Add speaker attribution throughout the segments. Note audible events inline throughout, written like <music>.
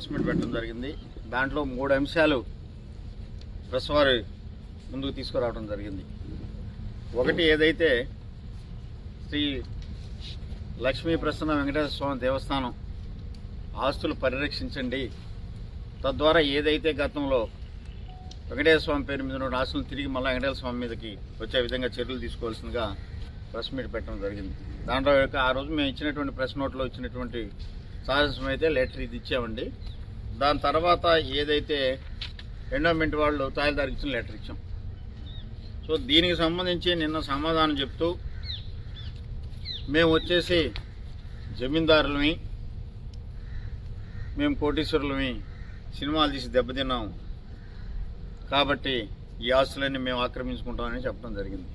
Speaker 1: Press meet పెట్టడం జరిగింది. దాంట్లో మూడు అంశాలు ప్రెస్ వారు ముందుకు తీసుకురావడం జరిగింది. ఒకటి ఏదైతే శ్రీ లక్ష్మీ ప్రసన్న వెంకటేశ్వర స్వామి దేవస్థానం ఆస్తులు పరిరక్షించండి. తద్వారా ఏదైతే గతంలో వెంకటేశ్వర స్వామి పేరు మీద ఉన్న ఆస్తులు తిరిగి మళ్ళీ వెంకటేశ్వర స్వామి మీదకి వచ్చే విధంగా చర్యలు తీసుకోవాల్సిందిగా ప్రెస్ మీట్ పెట్టడం జరిగింది. దాంట్లో యొక్క ఆ రోజు మేము ఇచ్చినటువంటి ప్రెస్ నోట్లో ఇచ్చినటువంటి సారాంశం అయితే లెటర్ ఇది ఇచ్చామండి. దాని తర్వాత ఏదైతే ఎండోమెంట్ వాళ్ళు తహసీల్దార్కి ఇచ్చిన లెటర్ ఇచ్చాం. సో దీనికి సంబంధించి నిన్న సమాధానం చెప్తూ మేము వచ్చేసి జమీందారులమి మేము కోటీశ్వరులమి సినిమాలు తీసి దెబ్బతిన్నాం. కాబట్టి ఈ ఆస్తులన్నీ మేము ఆక్రమించుకుంటామని చెప్పడం జరిగింది.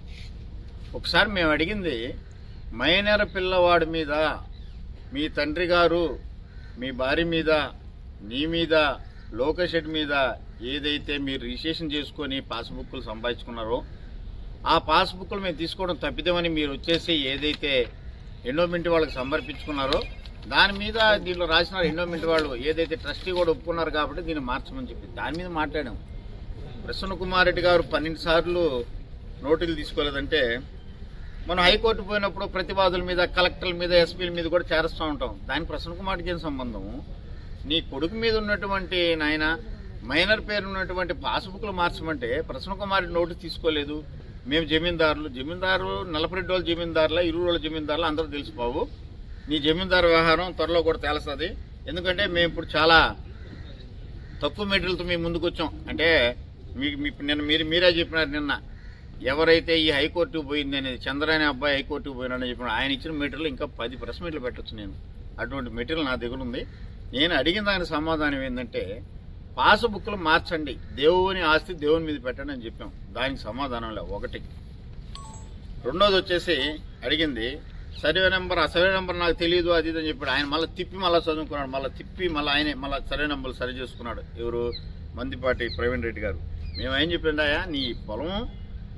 Speaker 1: ఒకసారి మేము అడిగింది మైనర్ పిల్లవాడి మీద మీ తండ్రి గారు మీ భార్య మీద నీ మీద లోకషెడ్ మీద ఏదైతే మీరు రిజిస్ట్రేషన్ చేసుకొని పాస్బుక్లు సంపాదించుకున్నారో ఆ పాస్బుక్లు మేము తీసుకోవడం తప్పిదమని మీరు వచ్చేసి ఏదైతే ఎండోమెంట్ వాళ్ళకి సమర్పించుకున్నారో దాని మీద దీనిలో రాసిన ఎండోమెంట్ వాళ్ళు ఏదైతే ట్రస్టీ కూడా ఒప్పుకున్నారు కాబట్టి దీన్ని మార్చమని చెప్పి దాని మీద మాట్లాడాము. ప్రసన్న కుమార్ రెడ్డి గారు పన్నెండు సార్లు నోటీలు తీసుకోలేదంటే మనం హైకోర్టు పోయినప్పుడు ప్రతివాదుల మీద కలెక్టర్ల మీద ఎస్పీల మీద కూడా చేరుస్తూ ఉంటాం. దాని ప్రసన్న కుమార్కి ఏం సంబంధం? నీ కొడుకు మీద ఉన్నటువంటి నాయన మైనర్ పేరు ఉన్నటువంటి పాస్బుక్లు మార్చమంటే ప్రసన్న కుమార్ నోటు నోటీస్ తీసుకోలేదు. మేము జమీందారులు. జమీందారు నలపరెడ్డి రోజుల జమీందారుల ఇరవై రోజుల జమీందారులు అందరూ తెలిసిపోవు నీ జమీందారు వ్యవహారం త్వరలో కూడా తేలుస్తుంది. ఎందుకంటే మేము ఇప్పుడు చాలా తక్కువ మెటీరియల్తో మేము ముందుకు వచ్చాం అంటే మీకు మీకు నిన్న మీరు మీరే చెప్పినారు నిన్న. ఎవరైతే ఈ హైకోర్టుకు పోయింది అనేది చంద్ర అనే అబ్బాయి హైకోర్టుకు పోయినాడని చెప్పిన ఆయన ఇచ్చిన మెటీరియల్ ఇంకా పది ప్రెస్ మీట్లు పెట్టచ్చు నేను. అటువంటి మెటీరియల్ నా దగ్గర ఉంది. నేను అడిగిన దానికి సమాధానం ఏంటంటే పాస్బుక్లు మార్చండి. దేవుని ఆస్తి దేవుని మీద పెట్టండి అని చెప్పాం. దానికి సమాధానం లేదు ఒకటి. రెండోది వచ్చేసి అడిగింది సర్వే నెంబర్ ఆ సర్వే నెంబర్ నాకు తెలియదు అది ఇది అని చెప్పాడు. ఆయన మళ్ళీ తిప్పి మళ్ళీ చదువుకున్నాడు. మళ్ళీ తిప్పి మళ్ళీ ఆయనే మళ్ళీ సర్వే నెంబర్లు సరి చేసుకున్నాడు. ఎవరు? మందిపాటి ప్రవీణ్ రెడ్డి గారు. మేము ఏం చెప్పిండాయా నీ పొలం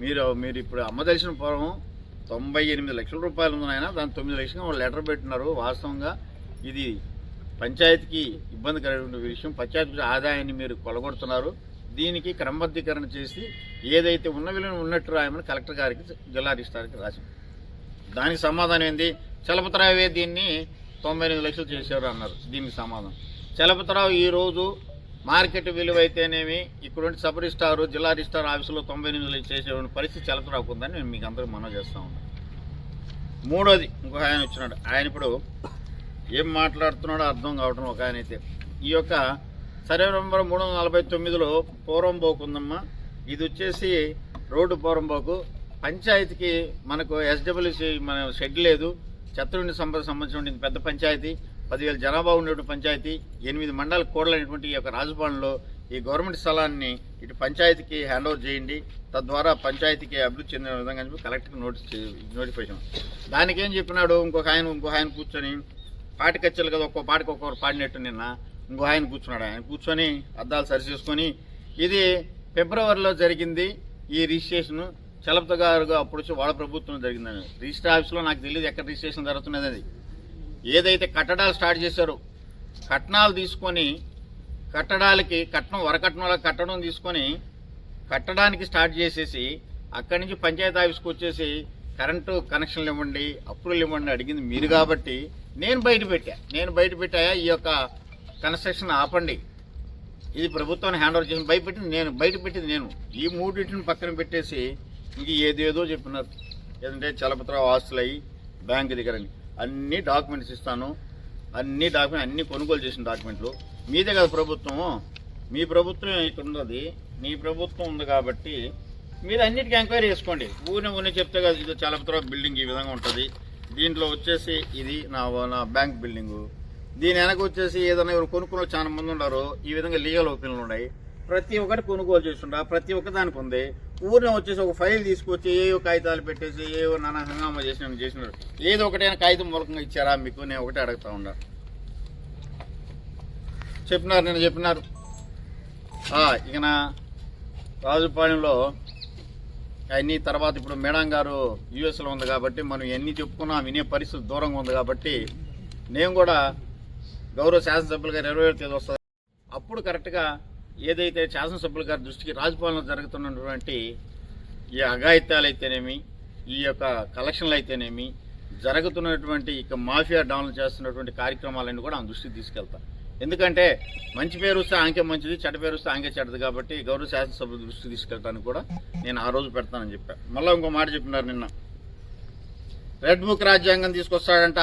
Speaker 1: మీరు మీరు ఇప్పుడు అమ్మదలిసిన పొలం తొంభై ఎనిమిది లక్షల రూపాయలు ఉంది ఆయన దాని తొమ్మిది లక్షలుగా వాళ్ళు లెటర్ పెట్టినారు. వాస్తవంగా ఇది పంచాయతీకి ఇబ్బందికరమైన విషయం. పంచాయతీ ఆదాయాన్ని మీరు కొలగొడుతున్నారు. దీనికి క్రమబద్ధీకరణ చేసి ఏదైతే ఉన్న విలువను ఉన్నట్టు రాయమని కలెక్టర్ గారికి జిల్లా రిజిస్టార్కి రాసి దానికి సమాధానం ఏంది? చలపతరావే దీన్ని తొంభై ఎనిమిది లక్షలు చేశారు అన్నారు. దీనికి సమాధానం. చలపతరావు ఈ రోజు మార్కెట్ విలువ అయితేనేమి ఇక్కడుండి సబ్ రిజిస్టారు జిల్లా రిజిస్టార్ ఆఫీసులో తొంభై ఎనిమిది చేసేటువంటి చేసే పరిస్థితి చెలకరాకుందని నేను మీకు అందరికీ మనం చేస్తూ ఉన్నాను మూడోది ఇంకొక ఆయన వచ్చినాడు. ఆయన ఇప్పుడు ఏం మాట్లాడుతున్నాడో అర్థం కావటం ఒక ఆయన అయితే ఈ యొక్క సర్వే నెంబర్ మూడు వందల నలభై తొమ్మిదిలో పూర్వంబోకు ఉందమ్మా ఇది వచ్చేసి రోడ్డు పూర్వంబోకు పంచాయతీకి మనకు ఎస్డబ్ల్యూసి మన షెడ్ లేదు. చతురుని సంపద సంబంధించిన పెద్ద పంచాయతీ. పదివేల జనాభా ఉన్నటువంటి పంచాయతీ ఎనిమిది మండల కోడలైనటువంటి ఈ యొక్క రాజభవన్లో ఈ గవర్నమెంట్ స్థలాన్ని ఇటు పంచాయతీకి హ్యాండ్ ఓవర్ చేయండి. తద్వారా పంచాయతీకి అభివృద్ధి చెందిన విధంగా చెప్పి కలెక్టర్కి నోటీస్ నోటిఫికేషన్. దానికి ఏం చెప్పినాడు? ఇంకొక ఆయన ఇంకొక ఆయన కూర్చొని పాటి కచ్చలు కదా ఒక్కో పాటికి ఒక్కొక్కరు పాడినట్టు నిన్న ఇంకో ఆయన కూర్చున్నాడు. ఆయన కూర్చొని అద్దాలు సరి చేసుకొని ఇది ఫిబ్రవరిలో జరిగింది ఈ రిజిస్ట్రేషన్. చలపత గారు అప్పుడు వచ్చి వాళ్ళ ప్రభుత్వం జరిగిందని రిజిస్టర్ ఆఫీస్లో నాకు తెలియదు ఎక్కడ రిజిస్ట్రేషన్ జరుగుతున్నది అది. ఏదైతే కట్టడాలు స్టార్ట్ చేశారో కట్నాలు తీసుకొని కట్టడాలకి కట్నం వరకట్నాలకు కట్టడం తీసుకొని కట్టడానికి స్టార్ట్ చేసేసి అక్కడి నుంచి పంచాయతీ ఆఫీస్కి వచ్చేసి కరెంటు కనెక్షన్లు ఇవ్వండి అప్రూవల్ ఇవ్వండి అడిగింది మీరు కాబట్టి నేను బయట పెట్టా. నేను బయట పెట్టాయా? ఈ యొక్క కన్స్ట్రక్షన్ ఆపండి. ఇది ప్రభుత్వాన్ని హ్యాండ్ ఓవర్ చేసి బయట పెట్టింది నేను బయట పెట్టింది నేను. ఈ మూడింటిని పక్కన పెట్టేసి ఇంక ఏదేదో చెప్పినారు. ఏదంటే చలపత్ర ఆస్తులు అయ్యి బ్యాంక్ దగ్గరని అన్ని డాక్యుమెంట్స్ ఇస్తాను. అన్ని డాక్యుమెంట్ అన్ని కొనుగోలు చేసిన డాక్యుమెంట్లు. మీదే కదా ప్రభుత్వం మీ ప్రభుత్వం ఇక్కడ ఉన్నది. మీ ప్రభుత్వం ఉంది కాబట్టి మీరు అన్నిటికీ ఎంక్వైరీ చేసుకోండి. ఊరిని ఊరిని చెప్తే కదా ఇది చలపతిరావు బిల్డింగ్ ఈ విధంగా ఉంటుంది. దీంట్లో వచ్చేసి ఇది నా నా బ్యాంక్ బిల్డింగు. దీని వెనక వచ్చేసి ఏదైనా ఎవరు కొనుక్కున్న చాలా మంది ఉన్నారు. ఈ విధంగా లీగల్ ఒపీనియన్లు ఉన్నాయి. ప్రతి ఒక్కటి కొనుగోలు చేస్తుంటా ప్రతి ఒక్క దానికి ఉంది. ఊరిని వచ్చేసి ఒక ఫైల్ తీసుకొచ్చి ఏవో కాగితాలు పెట్టేసి ఏవో నానా హంగామా చేసిన చేసినారు. ఏదో ఒకటైనా కాగితం మూలకంగా ఇచ్చారా మీకు? నేను ఒకటే అడుగుతా ఉన్నా. చెప్పినారు నేను చెప్పినారు. ఇక నా రాజుపాళ్యంలో అన్ని తర్వాత ఇప్పుడు మేడం గారు యుఎస్లో ఉంది కాబట్టి మనం ఎన్ని చెప్పుకున్నా వినే పరిస్థితి దూరంగా ఉంది కాబట్టి నేను కూడా గౌరవ శాసనసభ్యులు గారు ఇరవై తేదీ వస్తుంది అప్పుడు కరెక్ట్గా ఏదైతే శాసనసభ్యుల గారి దృష్టికి రాజపాలన జరుగుతున్నటువంటి ఈ అఘాయిత్యాలు అయితేనేమి ఈ యొక్క కలెక్షన్లు అయితేనేమి జరుగుతున్నటువంటి ఇక మాఫియా డౌన్లు చేస్తున్నటువంటి కార్యక్రమాలన్నీ కూడా ఆమె దృష్టికి తీసుకెళ్తాం ఎందుకంటే మంచి పేరు వస్తే ఆంకే మంచిది చెడ్డ పేరు వస్తే ఆంకే చెడ్డది కాబట్టి గౌరవ శాసనసభ్యుల దృష్టికి తీసుకెళ్ళడానికి కూడా నేను ఆ రోజు పెడతానని చెప్పాను మళ్ళీ ఇంకో మాట చెప్పినారు నిన్న. రెడ్ బుక్ రాజ్యాంగం తీసుకొస్తాడంట.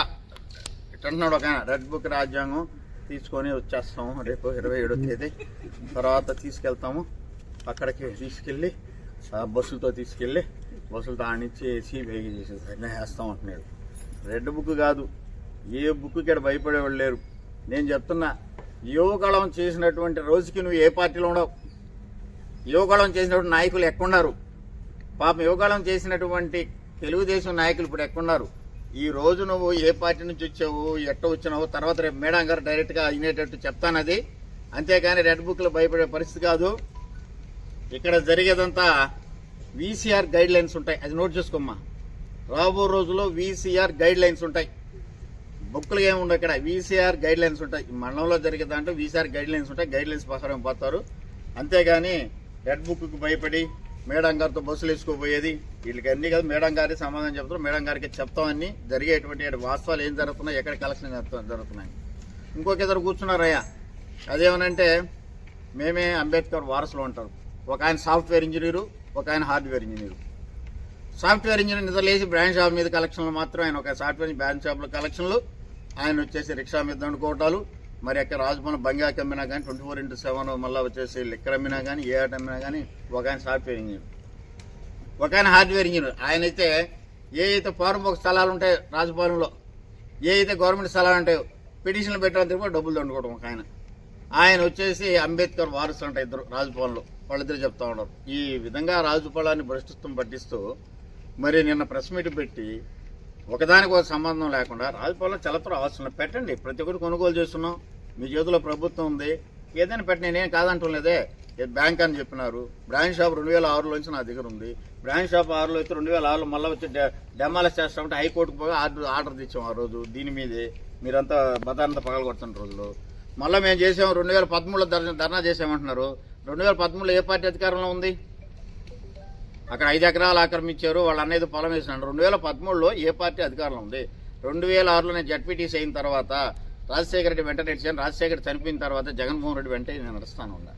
Speaker 1: అంటున్నాడు ఒక రెడ్ బుక్ రాజ్యాంగం తీసుకొని వచ్చేస్తాము. రేపు ఇరవై ఏడో తేదీ. తర్వాత తీసుకెళ్తాము. అక్కడికి తీసుకెళ్ళి బస్సులతో తీసుకెళ్ళి బస్సులతో ఆనిచ్చి వేసి వేగి చేసి వేస్తాం అంటున్నారు. రెడ్ బుక్ కాదు. ఏ బుక్ ఇక్కడ భయపడేవాళ్ళు లేరు. నేను చెప్తున్నా యువకళం చేసినటువంటి రోజుకి నువ్వు ఏ పార్టీలో ఉండవు. యువకళం చేసినటువంటి నాయకులు ఎక్కడున్నారు? పాపం యువకళం చేసినటువంటి తెలుగుదేశం నాయకులు ఇప్పుడు ఎక్కడున్నారు? ఈ రోజు నువ్వు ఏ పార్టీ నుంచి వచ్చావు ఎట్ట వచ్చినావు తర్వాత రేపు మేడం గారు డైరెక్ట్గా అయినేటట్టు చెప్తానది. అంతేకాని రెడ్ బుక్లో భయపడే పరిస్థితి కాదు. ఇక్కడ జరిగేదంతా వీసీఆర్ గైడ్ లైన్స్ ఉంటాయి. అది నోట్ చేసుకోమ్మా. రాబో రోజుల్లో వీసీఆర్ గైడ్ లైన్స్ ఉంటాయి. బుక్లు ఏమి ఉండవు ఇక్కడ. వీసీఆర్ గైడ్ లైన్స్ ఉంటాయి. మండలంలో జరిగే దాంట్లో వీసీఆర్ గైడ్ లైన్స్ ఉంటాయి. గైడ్ లైన్స్ ప్రకారం పోతారు. అంతేగాని రెడ్ బుక్కు భయపడి మేడం గారితో బస్సులు వేసుకోపోయేది వీళ్ళకి అన్ని కాదు మేడం గారికి సమాధానం చెప్తారు మేడం గారికి చెప్తామని జరిగేటువంటి వాస్తవాలు ఏం జరుగుతున్నాయి ఎక్కడ కలెక్షన్ జరుగుతున్నాయి. ఇంకొక ఇద్దరు కూర్చున్నారయ్యా అదేమనంటే మేమే అంబేద్కర్ వారసులు ఉంటారు ఒక ఆయన సాఫ్ట్వేర్ ఇంజనీరు ఒక ఆయన హార్డ్వేర్ ఇంజనీరు. సాఫ్ట్వేర్ ఇంజనీర్ నిద్రలేసి బ్రాండ్ షాప్ మీద కలెక్షన్లు మాత్రం ఆయన ఒక సాఫ్ట్వేర్ బ్రాండ్ షాప్లో కలెక్షన్లు ఆయన వచ్చేసి రిక్షా మీద దండుకోవటాలు. మరి అక్కడ రాజభవన్ బంగాకి అమ్మినా కానీ ట్వంటీ ఫోర్ ఇంటూ సెవెన్ మళ్ళీ వచ్చేసి లిక్కర్ అమ్మినా కానీ ఏ ఆట అమ్మినా కానీ ఒక ఆయన సాఫ్ట్వేర్ ఇంజనీర్ ఒక ఆయన హార్డ్వేర్ ఇంజనీర్ ఆయన అయితే ఏ అయితే ఫారం ఒక స్థలాలు ఉంటాయి రాజభవన్లో ఏ అయితే గవర్నమెంట్ స్థలాలు ఉంటాయో పిటిషన్లు పెట్టడానికి కూడా డబ్బులు దండుకోవడం ఒక ఆయన. ఆయన వచ్చేసి అంబేద్కర్ వారసులు ఉంటాయి ఇద్దరు రాజభవన్లో వాళ్ళిద్దరు చెప్తా ఉన్నారు. ఈ విధంగా రాజుపాలాన్ని భ్రష్టత్వం పట్టిస్తూ మరి నిన్న ప్రెస్ మీట్ పెట్టి ఒకదానికి ఒక సంబంధం లేకుండా రాజపాలెం చలపరం అవసరం పెట్టండి. ప్రతి ఒక్కటి కొనుగోలు చేస్తున్నాం. మీ చేతిలో ప్రభుత్వం ఉంది. ఏదైనా పెట్టిన నేనేం కాదంటలేదే ఇది బ్యాంక్ అని చెప్పినారు. బ్రాంచ్ షాప్ రెండు వేల ఆరులో నుంచి నా దగ్గర ఉంది. బ్రాంచ్ షాప్ ఆరులో అయితే రెండు వేల ఆరులో మళ్ళీ వచ్చి డెమాలిష్ చేస్తామంటే హైకోర్టుకు పోగా ఆర్డర్ ఆర్డర్ తెచ్చాం ఆ రోజు. దీని మీదే. మీరంతా బదారంతా పగల కొడుతున్న రోజులు. మళ్ళీ మేము చేసాం. రెండు వేల పదమూడులో ధర్నా ధర్నా చేసామంటున్నారు. రెండు వేల పదమూడులో ఏ పార్టీ అధికారంలో ఉంది? అక్కడ ఐదు ఎకరాలు ఆక్రమించారు వాళ్ళు అనేది పొలం వేసినాడు. రెండు వేల పదమూడులో ఏ పార్టీ అధికారంలో ఉంది? రెండు వేల ఆరులో నేను జడ్పీటీసీ అయిన తర్వాత రాజశేఖర రెడ్డి వెంట నడిచాను రాజశేఖర్ చనిపోయిన తర్వాత జగన్మోహన్ రెడ్డి వెంట నేను నడుస్తాను ఉన్నా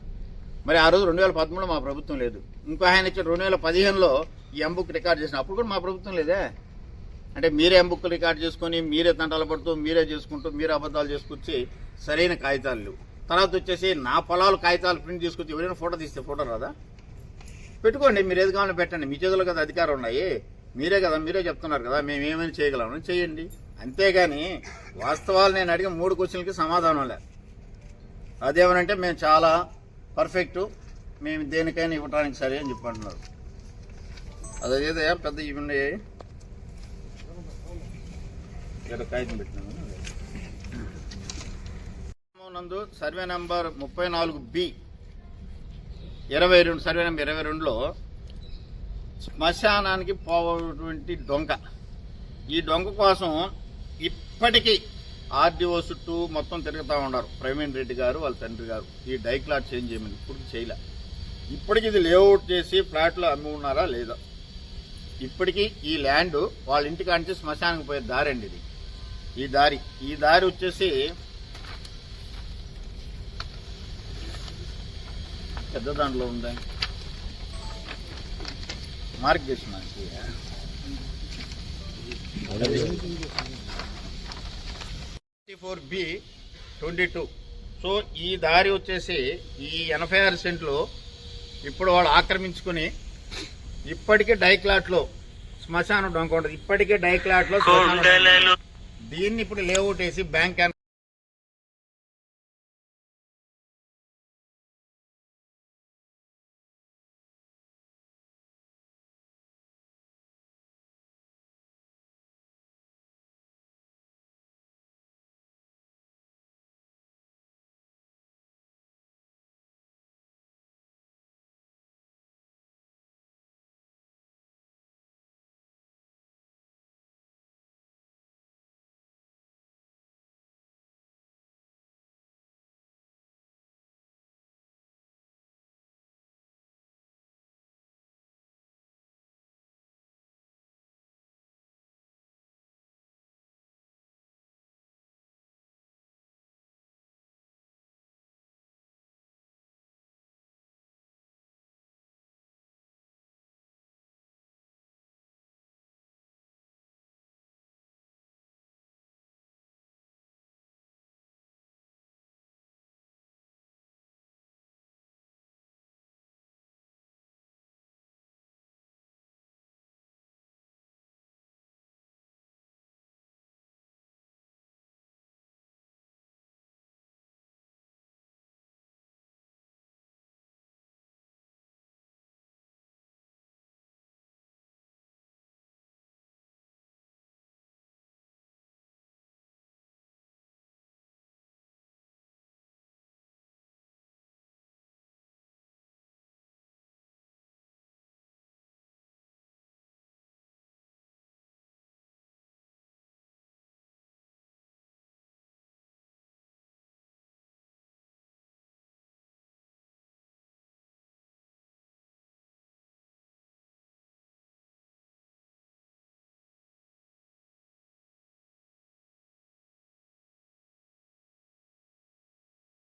Speaker 1: మరి ఆ రోజు రెండు వేల పదమూడులో మా ప్రభుత్వం లేదు. ఇంకో ఆయన ఇచ్చిన రెండు వేల పదిహేనులో ఈ ఎంబుక్ రికార్డ్ చేసిన. అప్పుడు కూడా మా ప్రభుత్వం లేదే. అంటే మీరే ఎంబుక్ రికార్డ్ చేసుకొని మీరే తంటాలు పడుతూ మీరే చేసుకుంటూ మీరే అబద్ధాలు చేసుకొచ్చి సరైన కాగితాలు లేవు. తర్వాత వచ్చేసి నా పొలాలు కాగితాలు ప్రింట్ తీసుకొచ్చి ఎవరైనా ఫోటో తీస్తే ఫోటో రాదా? పెట్టుకోండి మీరు ఏది కావాలని పెట్టండి. మీ చేతిలో కదా అధికారం ఉన్నాయి. మీరే కదా మీరే చెప్తున్నారు కదా మేము ఏమైనా చేయగలము చేయండి. అంతేగాని వాస్తవాలు నేను అడిగిన మూడు క్వశ్చన్లకి సమాధానం లే. అదేమనంటే మేము చాలా పర్ఫెక్ట్ మేము దేనికైనా ఇవ్వడానికి సరే అని చెప్పంటున్నారు. అదేదో పెద్ద ఇవి ఉన్నాయి ఏదో కాగితం పెట్టినాను నందు సర్వే నంబర్ ముప్పై నాలుగు బి. ఇరవై రెండు సర్వే నెంబర్ ఇరవై రెండులో శ్మశానానికి పోవటువంటి డొంక. ఈ డొంక కోసం ఇప్పటికీ ఆర్డీఓ చుట్టూ మొత్తం తిరుగుతూ ఉన్నారు. ప్రవీణ్ రెడ్డి గారు వాళ్ళ తండ్రి గారు. ఈ డైక్లాట్ చేంజ్ చేయమని ఇప్పుడు చేయలే. ఇప్పటికి ఇది లేఅవుట్ చేసి ఫ్లాట్లో అమ్మి ఉన్నారా లేదా? ఇప్పటికీ ఈ ల్యాండ్ వాళ్ళ ఇంటికాంచి అంటే శ్మశానానికి పోయే దారి అండి ఇది. ఈ దారి. ఈ దారి వచ్చేసి పెద్ద దాంట్లో ఉంది మార్క్ చేసిన four B twenty two. So ఈ దారి వచ్చేసి ఈ ఎనభై ఆరు సెంట్లు ఇప్పుడు వాళ్ళు ఆక్రమించుకుని ఇప్పటికే డైక్లాట్లో శ్మశానం డొంక ఉంటుంది. ఇప్పటికే డైక్లాట్లో దీన్ని ఇప్పుడు లేఅవుట్ వేసి బ్యాంక్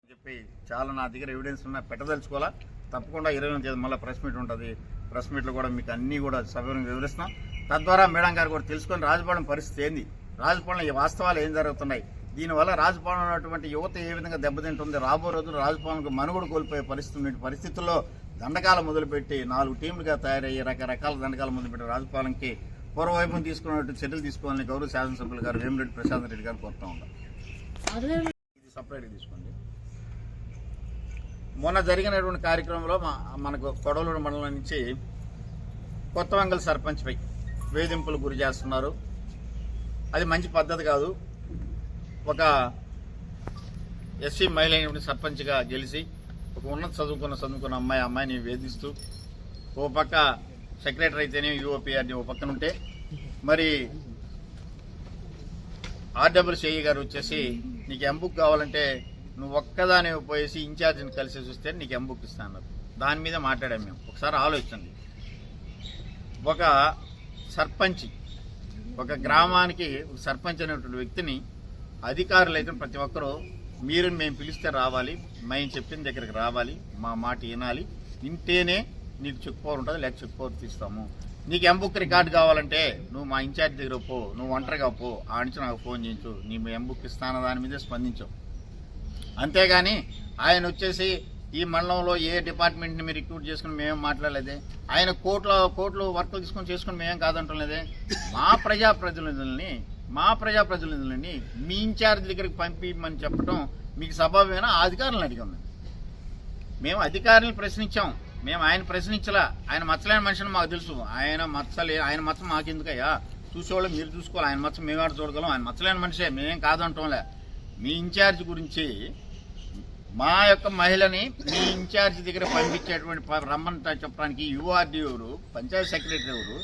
Speaker 1: చెప్పి చాలా నా దగ్గర ఎవిడెన్స్ ఉన్నా పెట్టదలుచుకోవాలా? తప్పకుండా ఇరవై తేదీ మళ్ళీ ప్రెస్ మీట్ ఉంటుంది. ప్రెస్ మీట్లో కూడా మీకు అన్నీ కూడా సవివరంగా వివరిస్తాం తద్వారా మేడం గారు కూడా తెలుసుకొని రాజపాలెం పరిస్థితి ఏంది? రాజపాలెం ఈ వాస్తవాలు ఏం జరుగుతున్నాయి? దీనివల్ల రాజపాలెం ఉన్నటువంటి యువత ఏ విధంగా దెబ్బతింటుంది? రాబో రోజులు రాజపాలెంకు మనుగడ కోల్పోయే పరిస్థితి ఉన్న పరిస్థితుల్లో దండకాలు మొదలుపెట్టి నాలుగు టీంలుగా తయారయ్యి రకరకాల దండకాలు మొదలుపెట్టి రాజపాలెంకి పూర్వవైపును తీసుకున్నట్టు చర్యలు తీసుకోవాలని గౌరవ శాసనసభ్యులు గారు వేమిరెడ్డి ప్రశాంత్ రెడ్డి గారు కోరుతా ఉన్నారు ఇది సపరేట్గా తీసుకోండి. మొన్న జరిగినటువంటి కార్యక్రమంలో మనకు కొడవలూరు మండలం నుంచి కొత్త వంగల్ సర్పంచ్పై వేధింపులు గురి చేస్తున్నారు. అది మంచి పద్ధతి కాదు. ఒక ఎస్సీ మహిళ అయినటువంటి సర్పంచ్గా గెలిచి ఒక ఉన్నత చదువుకున్న చదువుకున్న అమ్మాయి అమ్మాయిని వేధిస్తూ ఓ పక్క సెక్రటరీ అయితేనే యూఓపీఆర్ని ఓ పక్కన ఉంటే మరి ఆర్డబ్ల్యూసీఈ గారు వచ్చేసి నీకు ఎంబుక్ కావాలంటే నువ్వు ఒక్కదాని పోయేసి ఇన్ఛార్జిని కలిసి చూస్తే నీకు ఎంబుక్ ఇస్తాను. దాని మీద మాట్లాడాం మేము. ఒకసారి ఆలోచించండి. ఒక సర్పంచ్ ఒక గ్రామానికి సర్పంచ్ అనేటువంటి వ్యక్తిని అధికారులు అయితే ప్రతి ఒక్కరూ మీరు మేము పిలిస్తే రావాలి మేము చెప్పిన దగ్గరికి రావాలి మా మాట వినాలి. వింటేనే నీకు చెక్ పవర్ ఉంటుంది లేక చెక్ పవర్ తీస్తాము. నీకు ఎంబుక్ రికార్డు కావాలంటే నువ్వు మా ఇన్ఛార్జ్ దగ్గర పో నువ్వు ఒంటరిగా పో. ఆ నుంచి నాకు ఫోన్ చేయించు. నీ ఎంబుక్ ఇస్తాన దాని మీదే స్పందించావు అంతేగాని ఆయన వచ్చేసి ఈ మండలంలో ఏ డిపార్ట్మెంట్ని మీరు రిక్రూట్ చేసుకుని మేమేం మాట్లాడలేదే? ఆయన కోట్ల కోట్లు వర్కులు తీసుకొని చేసుకుని మేమేం కాదంటలేదే? మా ప్రజాప్రతినిధుల్ని మా ప్రజాప్రతినిధులని మీ ఇన్ఛార్జ్ దగ్గరికి పంపించమని చెప్పడం మీకు సభావేన అధికారులను అడిగాం మేము. మేము అధికారులను ప్రశ్నించాం. మేము ఆయన ప్రశ్నించలా. ఆయన మచ్చలేని మనిషిని మాకు తెలుసు. ఆయన మచ్చలే ఆయన మచ్చ మాకెందుకయ్యా? చూసేవాళ్ళు మీరు చూసుకోవాలి. ఆయన మచ్చ మేము ఆడ చూడగలం? ఆయన మచ్చలేని మనిషే. మేమేం కాదంటాంలే. మీ ఇన్ఛార్జ్ గురించి మా యొక్క మహిళని మీ ఇన్ఛార్జ్ దగ్గర పంపించేటువంటి ప- రమ్మని చెప్పడానికి యుఆర్డీ ఎవరు పంచాయత్ సెక్రటరీ ఎవరు?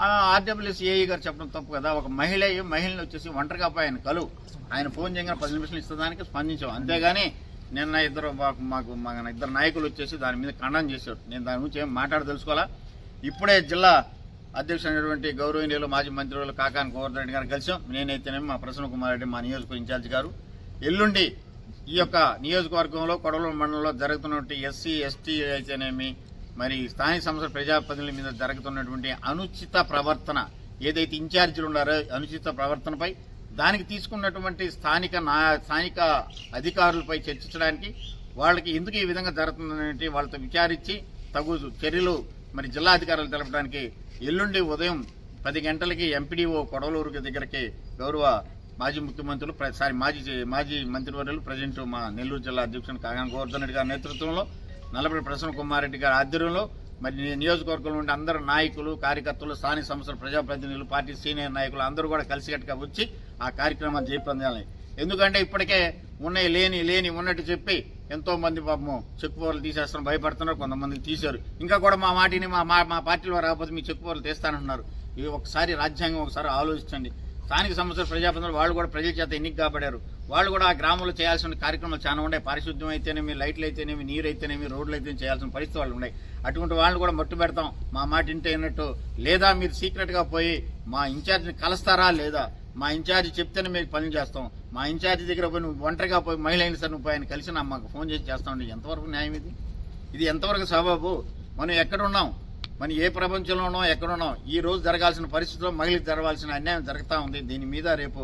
Speaker 1: ఆర్డబ్ల్యూఎస్ ఏఈ గారు చెప్పడం తప్పు కదా. ఒక మహిళ మహిళని వచ్చేసి ఒంటరిగా పోయి ఆయన కలు. ఆయన ఫోన్ చేయగానే పది నిమిషాలు ఇస్తుందానికి స్పందించాం. అంతేగాని నిన్న ఇద్దరు మాకు మాకు మా ఇద్దరు నాయకులు వచ్చేసి దాని మీద ఖండం చేశారు. నేను దాని గురించి ఏం మాట్లాడ తెలుసుకోవాలా? ఇప్పుడే జిల్లా అధ్యక్షుడైనటువంటి గౌరవనీయులు మాజీ మంత్రులు కాకాని గోవర్ధన్ రెడ్డి గారు కలిసాం. నేనైతేనేమి మా ప్రసన్న కుమార్ రెడ్డి మా నియోజకవర్గ ఇన్ఛార్జ్ గారు. ఎల్లుండి ఈ యొక్క నియోజకవర్గంలో కొడవలూరు మండలంలో జరుగుతున్నటువంటి ఎస్సీ ఎస్టీ అయితేనేమి మరి స్థానిక సంస్థల ప్రజాప్రతినిధుల మీద జరుగుతున్నటువంటి అనుచిత ప్రవర్తన ఏదైతే ఇన్ఛార్జీలు ఉన్నారో అనుచిత ప్రవర్తనపై దానికి తీసుకున్నటువంటి స్థానిక నా స్థానిక అధికారులపై చర్చించడానికి వాళ్ళకి ఎందుకు ఈ విధంగా జరుగుతుందనేది వాళ్ళతో విచారించి తగు చర్యలు మరి జిల్లా అధికారులు తెలపడానికి ఎల్లుండి ఉదయం పది గంటలకి ఎంపీడీఓ కొడవలూరు దగ్గరికి గౌరవ మాజీ ముఖ్యమంత్రులు సారీ మాజీ మాజీ మంత్రివర్యులు ప్రజెంట్ మా నెల్లూరు జిల్లా అధ్యక్షుడు కాగాని గోవర్ధన్ రెడ్డి గారి నేతృత్వంలో నల్లపల్లి ప్రసన్న కుమార్ రెడ్డి గారి ఆధ్వర్యంలో మరి నియోజకవర్గంలో ఉండే అందరు నాయకులు కార్యకర్తలు స్థానిక సంస్థల ప్రజాప్రతినిధులు పార్టీ సీనియర్ నాయకులు అందరూ కూడా కలిసికట్టుగా వచ్చి ఆ కార్యక్రమాన్ని జయప్రదం ఎందుకంటే ఇప్పటికే ఉన్నాయి లేని లేని ఉన్నట్టు చెప్పి ఎంతో మంది పాపము చెక్ పోర్లు తీసేస్తాను భయపడుతున్నారు కొంతమంది తీశారు. ఇంకా కూడా మా మాటిని మా మా- మా పార్టీలో రాకపోతే మీ చెక్ పోర్లు తీస్తానంటున్నారు. ఇవి ఒకసారి రాజ్యాంగం ఒకసారి ఆలోచించండి. స్థానిక సంస్థల ప్రజాప్రతినిధులు వాళ్ళు కూడా ప్రజల చేత ఎన్నిక కాబడారు వాళ్ళు కూడా ఆ గ్రామంలో చేయాల్సిన కార్యక్రమాలు చాలా ఉన్నాయి. పారిశుద్ధ్యం అయితేనేమి లైట్లు అయితేనేమి నీరు అయితేనేమి రోడ్లు అయితే చేయాల్సిన పరిస్థితి వాళ్ళు ఉన్నాయి. అటువంటి వాళ్ళని కూడా మట్టు పెడతాం. మా మాట ఇంటే అయినట్టు లేదా మీరు సీక్రెట్గా పోయి మా ఇన్ఛార్జిని కలుస్తారా లేదా? మా ఇన్ఛార్జి చెప్తేనే మీకు పనులు చేస్తాం. మా ఇన్ఛార్జి దగ్గర పోయి నువ్వు ఒంటరిగా పోయి మహిళ అయిన సార్ నువ్వు పోయి ఆయన కలిసి నా మాకు ఫోన్ చేసి చేస్తామండి ఎంతవరకు న్యాయం ఇది? ఇది ఎంతవరకు సబాబు? మనం ఎక్కడ ఉన్నాం? మనం ఏ ప్రపంచంలో ఉన్నాం ఎక్కడ ఉన్నాం ఈ రోజు జరగాల్సిన పరిస్థితుల్లో మహిళకు జరగాల్సిన అన్యాయం జరుగుతూ ఉంది. దీని మీద రేపు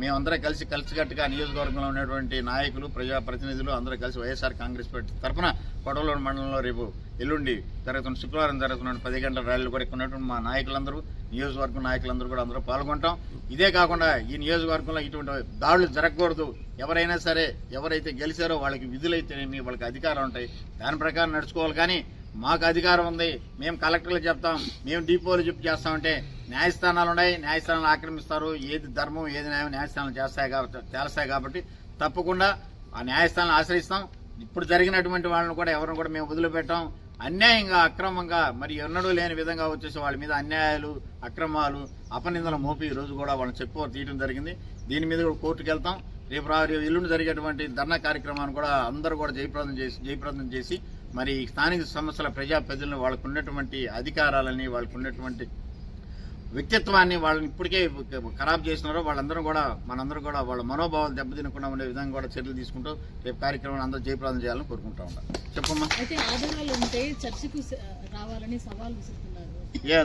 Speaker 1: మేమందరం కలిసి కలిసికట్టుగా నియోజకవర్గంలో ఉన్నటువంటి నాయకులు ప్రజాప్రతినిధులు అందరూ కలిసి వైఎస్ఆర్ కాంగ్రెస్ పార్టీ తరఫున కొడవలూరు మండలంలో రేపు ఎల్లుండి జరుగుతున్న శుక్రవారం జరుగుతున్న పది గంటల ర్యాలీలు కూడా ఉన్నటువంటి మా నాయకులందరూ నియోజకవర్గం నాయకులందరూ కూడా అందరూ పాల్గొంటాం. ఇదే కాకుండా ఈ నియోజకవర్గంలో ఇటువంటి దాడులు జరగకూడదు. ఎవరైనా సరే ఎవరైతే గెలిచారో వాళ్ళకి విధులైతేనేమి వాళ్ళకి అధికారం ఉంటాయి దాని ప్రకారం నడుచుకోవాలి. కానీ మాకు అధికారం ఉంది. మేము కలెక్టర్లు చెప్తాం. మేము డిపోలు చెప్పి చేస్తామంటే న్యాయస్థానాలు ఉన్నాయి న్యాయస్థానాలు ఆక్రమిస్తారు. ఏది ధర్మం ఏది న్యాయం న్యాయస్థానాలు చేస్తాయి కాబట్టి తెలుస్తాయి కాబట్టి తప్పకుండా ఆ న్యాయస్థానాలు ఆశ్రయిస్తాం. ఇప్పుడు జరిగినటువంటి వాళ్ళని కూడా ఎవరిని కూడా మేము వదిలిపెట్టాం. అన్యాయంగా అక్రమంగా మరి ఎన్నడూ లేని విధంగా వచ్చేసి వాళ్ళ మీద అన్యాయాలు అక్రమాలు అపనిందలు మోపి ఈ రోజు కూడా వాళ్ళని చెప్పు తీయడం జరిగింది. దీని మీద కూడా కోర్టుకు వెళ్తాం. రేపు రా రేపు ఎల్లుండి జరిగేటువంటి ధర్నా కార్యక్రమాన్ని కూడా అందరూ కూడా జయప్రదం చేసి జయప్రదం చేసి మరి స్థానిక సంస్థల ప్రజాప్రతినిధులు వాళ్ళకు ఉన్నటువంటి అధికారాలని వాళ్ళకు ఉన్నటువంటి వ్యక్తిత్వాన్ని వాళ్ళని ఇప్పటికే ఖరాబ్ చేసినారో వాళ్ళందరూ కూడా మనందరూ కూడా వాళ్ళ మనోభావాలు దెబ్బతినకుండా ఉండే విధంగా కూడా చర్యలు తీసుకుంటూ రేపు కార్యక్రమాన్ని అందరూ జయప్రదం చేయాలని కోరుకుంటా ఉంటాం చెప్పమ్మా.
Speaker 2: అయితే ఆధారాలు ఉంటే చర్చకు రావాలని సవాల్ విసురుతున్నారు.
Speaker 1: ఏ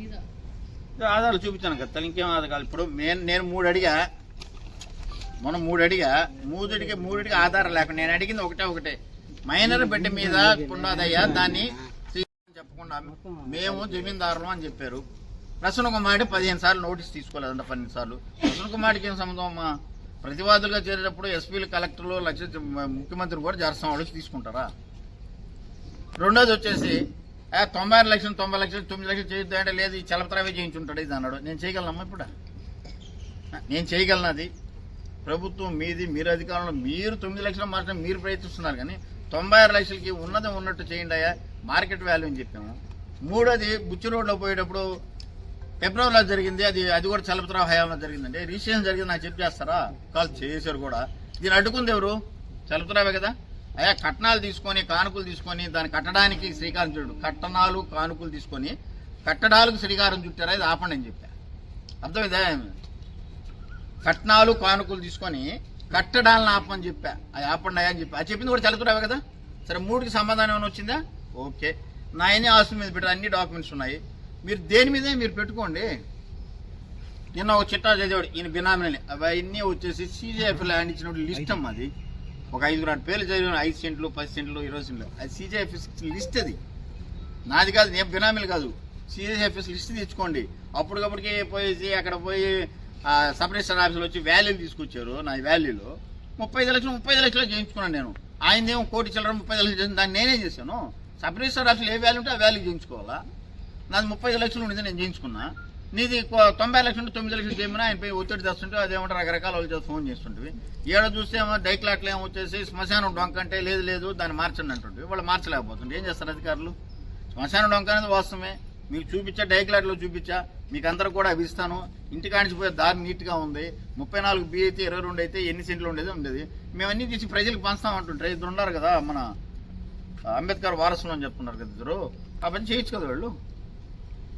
Speaker 2: మీద.
Speaker 1: ఇదో ఆధారాలు చూపించాను కదా ఇంకేం ఆధారాలు? ఇప్పుడు నేను నేను మూడు అడిగా. మనం మూడు అడిగా. మూడుడికి మూడుడికి ఆధారం లేకుండా నేను అడిగింది ఒకటే ఒకటే. మైనర్ బిడ్డ మీద ఉన్నదయ్యా దాన్ని చెప్పకుండా మేము జమీందారులు అని చెప్పారు. ప్రసన్న కుమారుడి పదిహేను సార్లు నోటీస్ తీసుకోలేదంట పన్నెండు సార్లు. ప్రసన్న కుమారుడికి ఏం సంబంధం? అమ్మా ప్రతివాదులుగా చేరేటప్పుడు ఎస్పీలు కలెక్టర్లు లక్ష ముఖ్యమంత్రి కూడా జరసం తీసుకుంటారా? రెండోది వచ్చేసి తొంభై ఆరు లక్షలు తొంభై లక్షలు తొమ్మిది లక్షలు చేయొద్దు అంటే లేదు ఈ చలపత్రవే చేయించుంటాడు ఇది అన్నాడు. నేను చేయగలనమ్మా ఇప్పుడు? నేను చేయగలను అది ప్రభుత్వం మీది మీరు అధికారంలో మీరు తొమ్మిది లక్షలు మార్చడం మీరు ప్రయత్నిస్తున్నారు కానీ తొంభై ఆరు లక్షలకి ఉన్నది ఉన్నట్టు చేయండి అయ్యా. మార్కెట్ వాల్యూ అని చెప్పాము. మూడోది బుచ్చి రోడ్లో పోయేటప్పుడు ఫిబ్రవరిలో జరిగింది. అది అది కూడా చలపతిరావు హయాంలో జరిగిందండి. రిజిస్ట్రేషన్ జరిగింది నాకు చెప్పి చేస్తారా? కాల్ చేశారు కూడా. దీన్ని అడ్డుకుంది ఎవరు? చలపతిరావే కదా. అయ్యా కట్నాలు తీసుకొని కానుకలు తీసుకొని దాన్ని కట్టడానికి శ్రీకారం చుట్టు కట్టనాలు కానుకలు తీసుకొని కట్టడాలకు శ్రీకారం చుట్టారా? ఇది ఆపండి అని చెప్పా. అర్థమైందా? కట్నాలు కానుకలు తీసుకొని కట్టడాలను ఆపమని చెప్పా. అది ఆపండి అని చెప్పి. అది చెప్పింది కూడా చదువుతురావే కదా? సరే మూడుకి సమాధానం ఏమైనా వచ్చిందా? ఓకే. నా అన్ని ఆస్తుల మీద పెట్టారు అన్ని డాక్యుమెంట్స్ ఉన్నాయి. మీరు దేని మీదే? మీరు పెట్టుకోండి. నిన్న ఒక చిట్టా చదివాడు ఈయన బినామీని అవన్నీ వచ్చేసి సీజేఎఫ్ ల్యాండ్ ఇచ్చినప్పుడు లిస్ట్ అమ్మ అది. ఒక ఐదుగురు ఆరు పేర్లు చదివాను ఐదు సెంట్లు పది సెంట్లు ఇరవై సెంట్లు. అది సీజేఎఫ్ లిస్ట్ అది. నాది కాదు నేను బినామీలు కాదు. సీజేఎఫ్ఎస్ లిస్ట్ తెచ్చుకోండి అప్పటికప్పటికి పోయేసి అక్కడ పోయి సబ్ రిజిస్టర్ ఆఫీసులో వచ్చి వాల్యూలు తీసుకొచ్చారు నా వ్యాల్యూలో ముప్పై ఐదు లక్షలు ముప్పై ఐదు లక్షలు చేయించుకున్నాను నేను. ఆయనదేమో కోటి చిల్లర ముప్పై ఐదు లక్షలు చేసిన దాన్ని నేనే చేశాను? సబ్ రిజిస్టర్ ఆఫీసులో ఏ వ్యాల్యూ ఉంటే ఆ వాల్యూ చేయించుకోవాలా? నాది ముప్పై ఐదు లక్షలు ఉండేది నేను చేయించుకున్నా. నీది తొంభై లక్షలు ఉంటే తొమ్మిది లక్షలు చేయమని ఆయన పోయి ఒత్తిడి తెస్తుంటే అదేమంటే రకరకాల వాళ్ళు ఫోన్ చేస్తుంటివి. ఏడ చూస్తే ఏమో డైక్లాట్లు ఏమో వచ్చేసి శ్మశానం డొంక అంటే లేదు లేదు దాన్ని మార్చండి అంటుంటే వాళ్ళు మార్చలేకపోతుంటే ఏం చేస్తారు అధికారులు? శ్మశాన డొంక అనేది వాస్తవమే. మీకు చూపించా డైక్లాట్లో చూపించా మీకు అందరూ కూడా అవి ఇస్తాను ఇంటికాడికి పోయే దారి నీట్గా ఉంది. ముప్పై నాలుగు బి అయితే ఇరవై రెండు అయితే ఎన్ని సెంట్లు ఉండేది ఉండేది. మేమన్నీ తీసి ప్రజలకు పంచుతామంటుంటారు ఇద్దరు ఉన్నారు కదా మన అంబేద్కర్ వారసులు అని చెప్తున్నారు కదా ఇద్దరు. ఆ పని చేయొచ్చు కదా వాళ్ళు?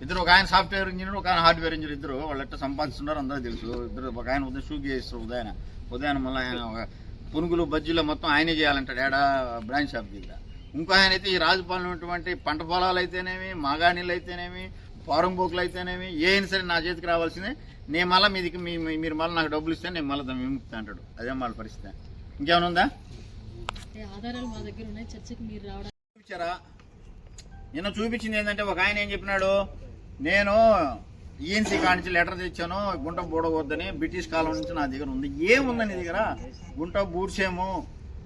Speaker 1: ఇద్దరు ఒక ఆయన సాఫ్ట్వేర్ ఇంజనీర్ ఒక ఆయన హార్డ్వేర్ ఇంజనీర్ ఇద్దరు. వాళ్ళు ఎట్లా సంపాదిస్తున్నారు అందరూ తెలుసు. ఇద్దరు ఒక ఆయన ఉదయం షూ చేస్తారు ఉదయం ఉదయం మళ్ళీ ఆయన ఒక పునుగులు బజ్జీలు మొత్తం ఆయనే చేయాలంటాడు. ఏడా బ్రాంచ్ షాప్ దగ్గర ఇంకో ఆయన అయితే ఈ రాజపాలెం ఉన్నటువంటి పంట పొలాలు అయితేనేమి మాగాణీలు అయితేనేమి పోరంబోకులు అయితేనేమి ఏ సరే నా చేతికి రావాల్సిందే. నేను మళ్ళీ మీదికి మీ మీరు మళ్ళీ నాకు డబ్బులు ఇస్తే నేను మళ్ళీ విముక్తి అంటాడు. అదే వాళ్ళ పరిస్థితి. ఇంకేమైనా ఉందా?
Speaker 2: అంటే ఆధారాలు మా దగ్గర ఉన్నాయి చర్చకు మీరు
Speaker 1: చూపించారా? నిన్న చూపించింది ఏంటంటే ఒక ఆయన ఏం చెప్పినాడు? నేను ఈఎన్సీ కాడి నుంచి లెటర్ తెచ్చాను గుంట బూడవద్దని బ్రిటిష్ కాలం నుంచి నా దగ్గర ఉంది. ఏముంది నీ దగ్గర? గుంట బూడ్చేమో.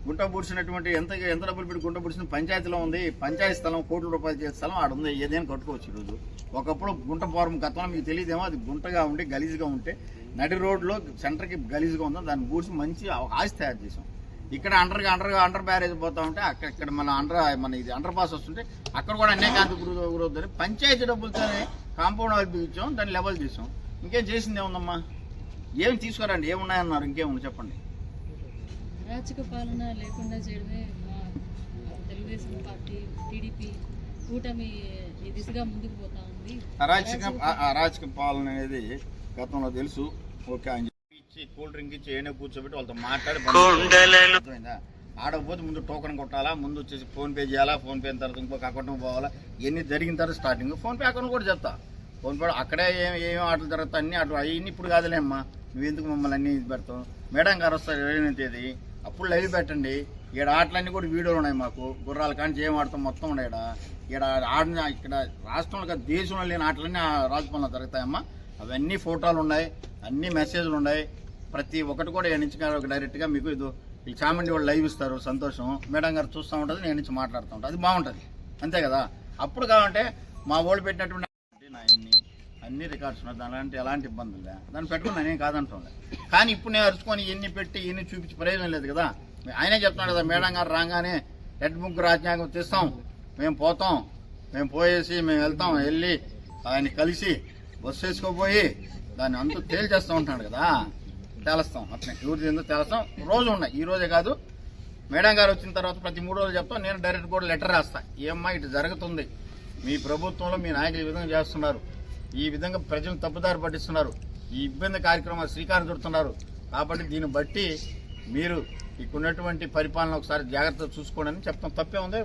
Speaker 1: గుంట పూడ్చినటువంటి ఎంత ఎంత డబ్బులు పెట్టి గుంట పూడ్చిన పంచాయతీలో ఉంది. పంచాయతీ స్థలం కోట్ల రూపాయలు చేసే స్థలం ఆడ ఉంది. ఏదైనా కట్టుకోవచ్చు ఈరోజు. ఒకప్పుడు గుంట ఫారం గతంలో మీకు తెలియదేమో అది గుంటగా ఉండి గలీజ్గా ఉంటే నడి రోడ్లో సెంటర్కి గలీజ్గా ఉందో దాన్ని బూడ్చి మంచి ఆశ తయారు చేసాం ఇక్కడ అండర్గా అండర్గా అండర్ బ్యారేజ్ పోతా ఉంటే అక్కడ ఇక్కడ మన అండర్ మన ఇది అండర్ పాస్ వస్తుంటే అక్కడ కూడా అనేకాంతి గురవుతుంది. పంచాయతీ డబ్బులతోనే కాంపౌండ్ వాళ్ళు బిగించాం దాన్ని లెవెల్ చేసాం ఇంకేం చేసింది ఏముందమ్మా? ఏమి తీసుకురండి? ఏమున్నాయన్నారు? ఇంకేముంది చెప్పండి.
Speaker 2: అరాచక పాలన లేకుండా చేయడమే మా తెలుగుదేశం పార్టీ టీడీపీ కూటమి ఈ దిశగా ముందుకు పోతా ఉంది.
Speaker 1: అరాచక అరాచక పాలన అనేది గతంలో తెలుసు. ఓకే అని చెప్పి ఇచ్చి కూల్ డ్రింక్ ఇచ్చి ఏనే కూర్చోబెట్టి వాళ్ళతో మాట్లాడి ఆడకపోతే ముందు టోకెన్ కొట్టాలా? ముందు వచ్చేసి ఫోన్ పే చేయాలా? ఫోన్ పే అయిన తర్వాత ఇంకొక అకౌంట్ పోవాలా? ఇవన్నీ జరిగిన తర్వాత స్టార్టింగ్ ఫోన్ పే అకౌంట్ కూడా చెప్తా ఫోన్ పే అక్కడే ఏం ఏం ఆటలు జరుగుతాయి? అన్ని అటు అవన్నీ ఇప్పుడు కాదులేమ్మా. నువ్వు ఎందుకు మమ్మల్ని అన్ని ఇది పెడతావు? మేడం గారు వస్తారు ఇరవై తేదీ. అప్పుడు లైవ్ పెట్టండి. ఈడ ఆటలన్నీ కూడా వీడియోలు ఉన్నాయి మాకు. గుర్రాలు కానీ ఏం ఆడతాం మొత్తం ఉన్నాయి ఈడ. ఆడిన ఇక్కడ రాష్ట్రంలో కాదు దేశంలో లేని ఆటలన్నీ రాజభవన్లో జరుగుతాయమ్మా. అవన్నీ ఫోటోలు ఉన్నాయి అన్ని మెసేజ్లు ఉన్నాయి. ప్రతి ఒక్కటి కూడా ఇక్కడ నుంచి డైరెక్ట్గా మీకు ఇది ఈ చామండి వాళ్ళు లైవ్ ఇస్తారు సంతోషం. మేడం గారు చూస్తూ ఉంటుంది నేను నుంచి మాట్లాడుతూ ఉంటాను అది బాగుంటుంది. అంతే కదా? అప్పుడు కావాలంటే మా వాళ్ళు పెట్టినటువంటి అన్ని రికార్డ్స్ ఉన్నాయి. దాని ఎలాంటి ఇబ్బంది లే. దాన్ని పెట్టుకుని నేను కాదంటుండే కానీ ఇప్పుడు నేను అరుచుకొని ఎన్ని పెట్టి ఎన్ని చూపించి ప్రయోజనం లేదు కదా. ఆయనే చెప్తున్నాడు కదా మేడం గారు రాగానే రెడ్ బుక్ రాజ్యాంగం తెస్తాం మేము పోతాం మేము పోయేసి మేము వెళ్తాం వెళ్ళి ఆయన కలిసి బస్సు వేసుకోపోయి దాన్ని అంతా తేల్చేస్తూ ఉంటున్నాడు కదా. తేలస్తాం. అట్లా ఎవరు ఏందో తేలస్తాం. రోజు ఉన్నాయి. ఈ రోజే కాదు. మేడం గారు వచ్చిన తర్వాత ప్రతి మూడు రోజులు చెప్తాం. నేను డైరెక్ట్ కూడా లెటర్ రాస్తా. ఏమ్మా ఇటు జరుగుతుంది. మీ ప్రభుత్వంలో మీ నాయకులు ఈ విధంగా చేస్తున్నారు. ఈ విధంగా ప్రజలు తప్పుదారి పట్టిస్తున్నారు. ఈ ఇబ్బంది కార్యక్రమాలు శ్రీకారం చుడుతున్నారు. కాబట్టి దీన్ని బట్టి మీరు ఇక్కడున్నటువంటి పరిపాలన ఒకసారి జాగ్రత్తగా చూసుకోండి అని చెప్తాం. తప్పే ఉంది.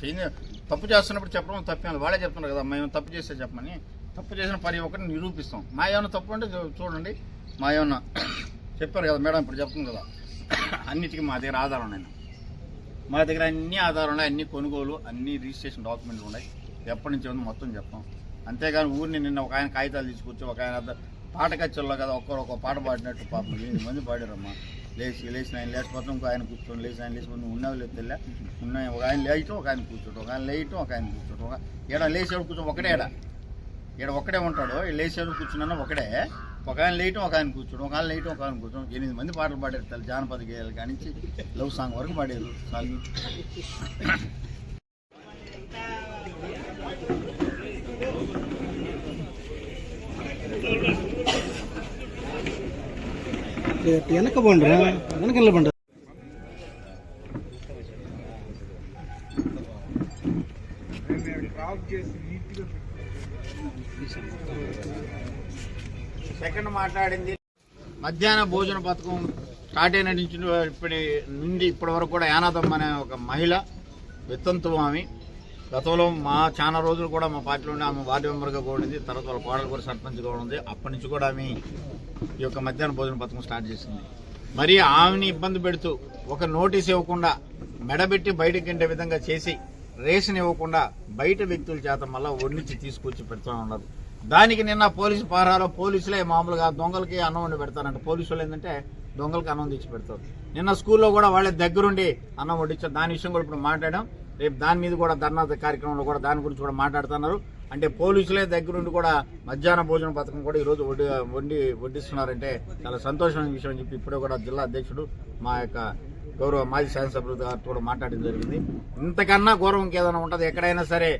Speaker 1: చేయ తప్పు చేస్తున్నప్పుడు చెప్పడం తప్పే ఉంది. వాళ్ళే చెప్తున్నారు కదా మేము తప్పు చేస్తే చెప్పమని. తప్పు చేసిన పని ఒకటి నిరూపిస్తాం. మా ఏమైనా తప్పు అంటే చూడండి. మా ఏమన్నా <coughs> చెప్పారు కదా మేడం ఇప్పుడు చెప్తుంది కదా. <coughs> అన్నిటికీ మా దగ్గర ఆధారం ఉన్నాయి. మా దగ్గర అన్ని ఆధారాలు ఉన్నాయి. అన్ని కొనుగోలు అన్ని రిజిస్ట్రేషన్ డాక్యుమెంట్లు ఉన్నాయి. ఎప్పటి నుంచి ఉంది మొత్తం చెప్తాం. అంతేగాని ఊరిని నిన్న ఒక ఆయన కాగితాలు తీసుకొచ్చి ఒక ఆయన పాట కచ్చల్లో కదా ఒక్కరు ఒక పాట పాడినట్టు పాపం ఎనిమిది మంది పాడారమ్మా లేచి లేచి ఆయన లేచిపోతాం ఇంకో ఆయన కూర్చోండి లేచి ఆయన లేచిపోతే నువ్వు ఉన్నావు లేదు తెల్ల ఉన్న ఒక ఆయన లేయటం ఒక ఆయన కూర్చోటం ఒక ఆయన లేయటం ఒక ఆయన కూర్చోటం ఒక ఏడ లేచాడు కూర్చో ఒకటే ఏడ ఈడ ఒక్కడే ఉంటాడు లేచాడు కూర్చున్నా ఒకడే ఒక ఆయన లేయటం ఒక ఆయన కూర్చోడం ఒక ఆయన లేయటం ఒక ఆయన కూర్చోడం ఎనిమిది మంది పాటలు పాడారు తల్లి జానపద గేయాలు కానించి లవ్ సాంగ్ వరకు పాడారు సాగి
Speaker 3: వెనక బండ్రా? వెనక బండ్రా?
Speaker 1: సెకండ్ మాట్లాడింది. మధ్యాహ్న భోజన పథకం స్టార్ట్ నటించిన నుంచి ఇప్పటి నుండి ఇప్పటి వరకు కూడా యానాదమ్మ అనే ఒక మహిళ విత్తంతు ఆమె. గతంలో మా చాలా రోజులు కూడా మా పార్టీలో ఆమె వార్డు మెంబర్గా కూడా ఉంది. తర్వాత వాళ్ళ కోడలు కూడా సర్పంచ్గా కూడా ఉంది. అప్పటి నుంచి కూడా ఆమె ఈ యొక్క మధ్యాహ్న భోజన పథకం స్టార్ట్ చేసింది. మరి ఆమెని ఇబ్బంది పెడుతూ ఒక నోటీస్ ఇవ్వకుండా మెడబెట్టి బయటకు గంటే విధంగా చేసి రేషన్ ఇవ్వకుండా బయట వ్యక్తుల చేత మళ్ళీ వండించి తీసుకొచ్చి పెడుతూ ఉన్నారు. దానికి నిన్న పోలీసు పారాలో పోలీసులే మామూలుగా దొంగలకి అన్నం వండి పెడతారంట. పోలీసు ఏంటంటే దొంగలకి అన్నం తెచ్చి పెడతారు. నిన్న స్కూల్లో కూడా వాళ్ళ దగ్గరుండి అన్నం వడ్డించారు దాని విషయం కూడా ఇప్పుడు మాట్లాడాం. రేపు దాని మీద కూడా ధర్నా కార్యక్రమంలో కూడా దాని గురించి కూడా మాట్లాడుతున్నారు. అంటే పోలీసులే దగ్గరుండి కూడా మధ్యాహ్న భోజన పథకం కూడా ఈరోజు వడ్డీ వండి వడ్డిస్తున్నారంటే చాలా సంతోషమైన విషయం అని చెప్పి ఇప్పుడే కూడా జిల్లా అధ్యక్షుడు మా యొక్క గౌరవ మాజీ శాసనసభ్యులు గారితో కూడా మాట్లాడడం జరిగింది. ఇంతకన్నా గౌరవం ఇంకేదైనా ఉంటుంది? ఎక్కడైనా సరే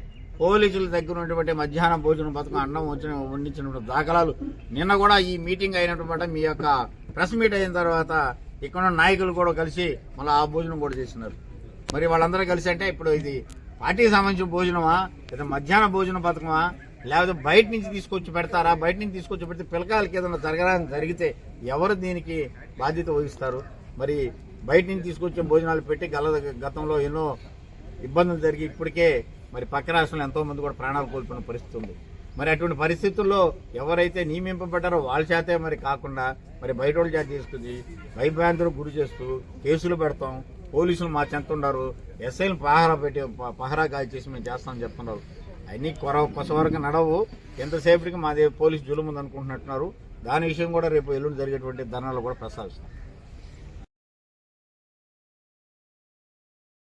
Speaker 1: పోలీసుల దగ్గర ఉన్నటువంటి మధ్యాహ్నం భోజన పథకం అన్నం వచ్చిన వండించినటువంటి దాఖలాలు. నిన్న కూడా ఈ మీటింగ్ అయినటువంటి మీ యొక్క ప్రెస్ మీట్ అయిన తర్వాత ఇక్కడ ఉన్న నాయకులు కూడా కలిసి మళ్ళీ ఆ భోజనం కూడా చేస్తున్నారు మరి వాళ్ళందరూ కలిసి అంటే ఇప్పుడు ఇది పార్టీకి సంబంధించిన భోజనమా? లేదా మధ్యాహ్న భోజన పథకమా? లేకపోతే బయట నుంచి తీసుకొచ్చి పెడతారా? బయట నుంచి తీసుకొచ్చి పెడితే పిల్లకాయలకి ఏదైనా జరగడానికి జరిగితే ఎవరు దీనికి బాధ్యత వహిస్తారు? మరి బయట నుంచి తీసుకొచ్చే భోజనాలు పెట్టి గల గతంలో ఎన్నో ఇబ్బందులు జరిగి ఇప్పటికే మరి పక్క రాష్ట్రంలో ఎంతో మంది కూడా ప్రాణాలు కోల్పోయిన పరిస్థితి ఉంది. మరి అటువంటి పరిస్థితుల్లో ఎవరైతే నియమింపబడ్డారో వాళ్ళ చేతే మరి కాకుండా మరి బయట వాళ్ళ చేత తీసుకుని భయభ్రాంతులకు గురి చేస్తూ కేసులు పెడతాం పోలీసులు మా చెంత ఉన్నారు ఎస్ఐలు పహరా పెట్టి పహరా గాయ చేసి మేము చేస్తామని చెప్తున్నారు. అన్ని కొర కొస వరకు నడవు. ఎంతసేపటికి మాది పోలీసు జులుముంది అనుకుంటున్నట్టున్నారు దాని విషయం కూడా రేపు ఎల్లుండి జరిగేటువంటి ధర్నాలు కూడా ప్రస్తావిస్తాం.